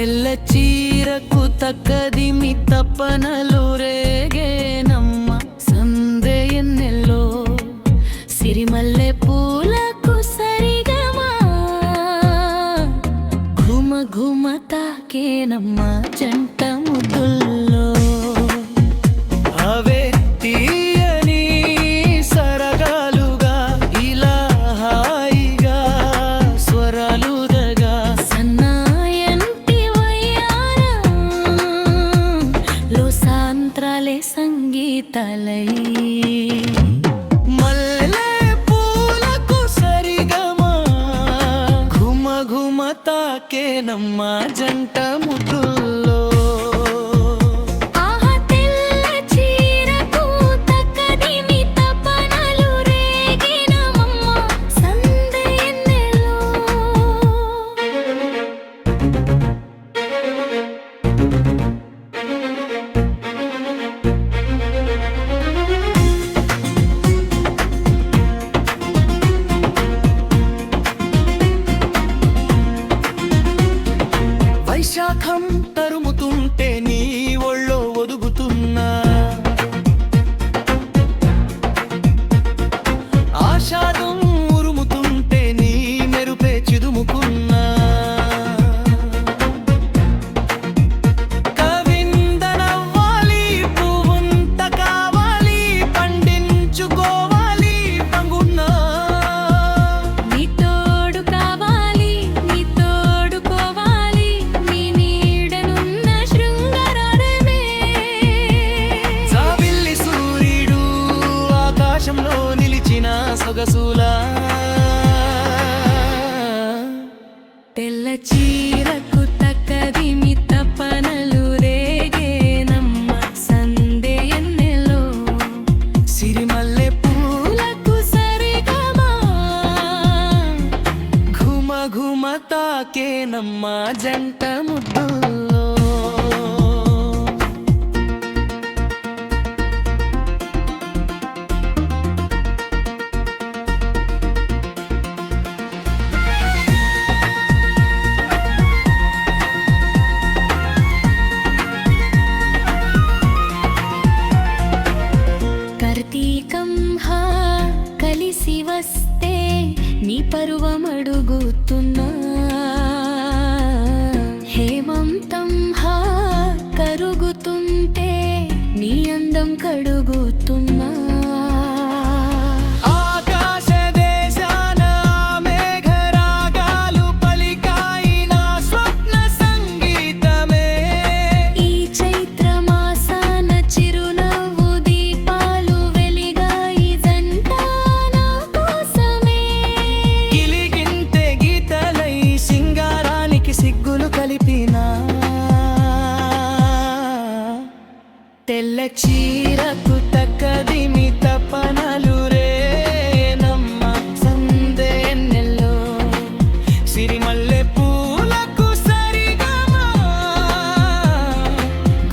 తెల్ల చీరకు తక్కది మీ తప్పనలు రేగేనమ్మ. సందేయన్నెల్లో సిరిమల్లె పూలకు సరిగమా? ఘుమ ఘుమ తాకేనమ్మ జంట ముద్దుల్లో. అవే జంట ముద్దులు. వైశాఖం సొగసులా తెల్ల చీరకు తక్కది మీ తపనలు రేగేనమ్మ సందే ఎన్నెలో సిరిమల్లె పూలకు సరిగమా. ఘుమ ఘుమ తాకేనమ్మ జంట ముద్దుల్లో తెల్ల చీరకు తక్కది మీ తపనలు రేనమ్మ సందే ఎన్నెల్లో సిరిమల్లె పూలకు సరిగమా?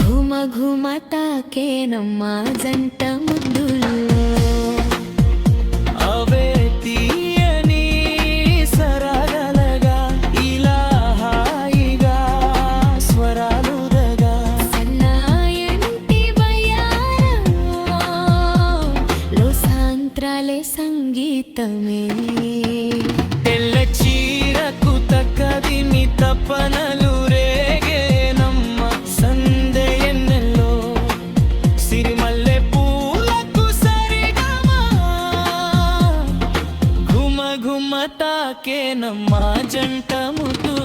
ఘుమ ఘుమ తాకేనమ్మ జంట ముద్దులు. సంగీతమే. తెల్ల చీరకు తక్కది నీ తపనలు రేగేనమ్మ. సందే సిరిమల్లె పూలకు సరిగమా? ఘుమ ఘుమ తాకేనమ్మ జంట ముతూ